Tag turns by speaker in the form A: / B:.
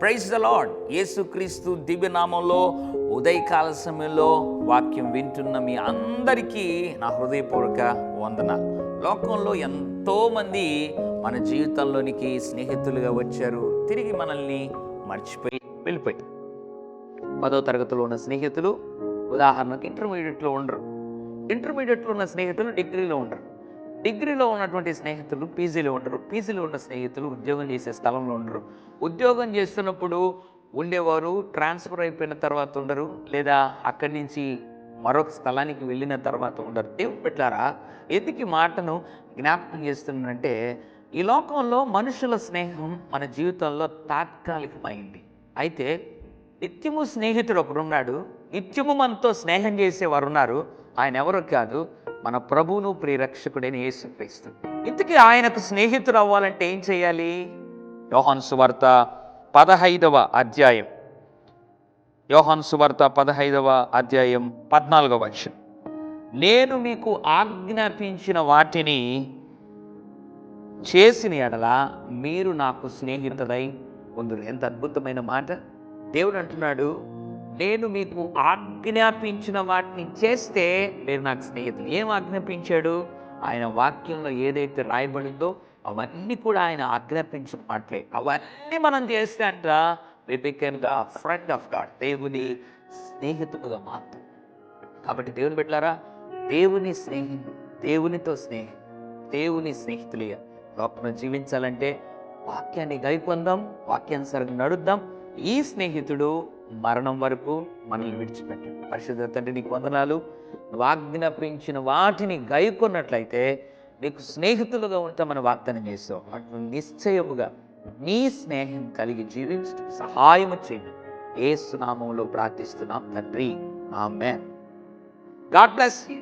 A: Praise the lord యేసుక్రీస్తు దివ్యనామంలో ఉదయకాల సమయంలో వాక్యం వింటున్న మీ అందరికీ నా హృదయపూర్వక వందన లోకంలో ఎంతోమంది మన జీవితంలోనికి స్నేహితులుగా వచ్చారు. తిరిగి మనల్ని మర్చిపోయి వెళ్ళిపోయి పదో తరగతిలో ఉన్న స్నేహితులు ఉదాహరణకు ఇంటర్మీడియట్లో ఉండరు. ఇంటర్మీడియట్లో ఉన్న స్నేహితులు డిగ్రీలో ఉండరు. డిగ్రీలో ఉన్నటువంటి స్నేహితులు పీజీలో ఉండరు. పీజీలో ఉన్న స్నేహితులు ఉద్యోగం చేసే స్థలంలో ఉండరు. ఉద్యోగం చేస్తున్నప్పుడు ఉండేవారు ట్రాన్స్ఫర్ అయిపోయిన తర్వాత ఉండరు. లేదా అక్కడి నుంచి మరొక స్థలానికి వెళ్ళిన తర్వాత ఉండరు. దేవుడు పెట్టారా? ఎందుకు ఈ మాటను జ్ఞాపకం చేస్తున్నానంటే ఈ లోకంలో మనుషుల స్నేహం మన జీవితంలో తాత్కాలికమైంది. అయితే నిత్యము స్నేహితుడు ఒకడున్నాడు. నిత్యము మనతో స్నేహం చేసేవారు ఉన్నారు ఆయన ఎవరో కాదు మన ప్రభువును ప్రియరక్షకుడైన యేసుక్రీస్తు. ఇంతకీ ఆయనకు స్నేహితుడు అవ్వాలంటే ఏం చేయాలి? యోహాన్ సువార్త పదహైదవ అధ్యాయం. యోహాన్ సువార్త పదహైదవ అధ్యాయం పద్నాలుగవ వర్షం నేను మీకు ఆజ్ఞాపించిన వాటిని చేసిన ఎడల మీరు నాకు స్నేహితుడై ఉందరు. ఎంత అద్భుతమైన మాట. దేవుడు అంటున్నాడు నేను మీకు ఆజ్ఞాపించిన వాటిని చేస్తే మీరు నాకు స్నేహితులు. ఏం ఆజ్ఞాపించాడు? ఆయన వాక్యంలో ఏదైతే రాయబడిందో అవన్నీ కూడా ఆయన ఆజ్ఞాపించిన మాటలే. అవన్నీ మనం చేస్తే అంట విపికెన్ ద ఫ్రెండ్ ఆఫ్ గాడ్ దేవుని స్నేహితుడుగా మాత్రం కాబట్టి దేవుని పెట్టారా దేవుని స్నేహి దేవునితో స్నేహి దేవుని స్నేహితులుగా లోపల జీవించాలంటే వాక్యాన్ని గైపొందాం సరిగ్గా నడుద్దాం. ఈ స్నేహితుడు మరణం వరకు మనల్ని విడిచిపెట్టాడు. పరిశుద్ధ తండ్రి నీకు వందనాలు. నువ్వు వాటిని గైకొన్నట్లయితే నీకు స్నేహితులుగా ఉంటామని వాగ్దానం చేస్తావు. అటు నిశ్చయముగా నీ స్నేహం కలిగి జీవించడం సహాయము చేయండి ఏ సునామంలో ప్రార్థిస్తున్నాం తండ్రి. ఆమె గాడ్ బ్లెస్ యూ.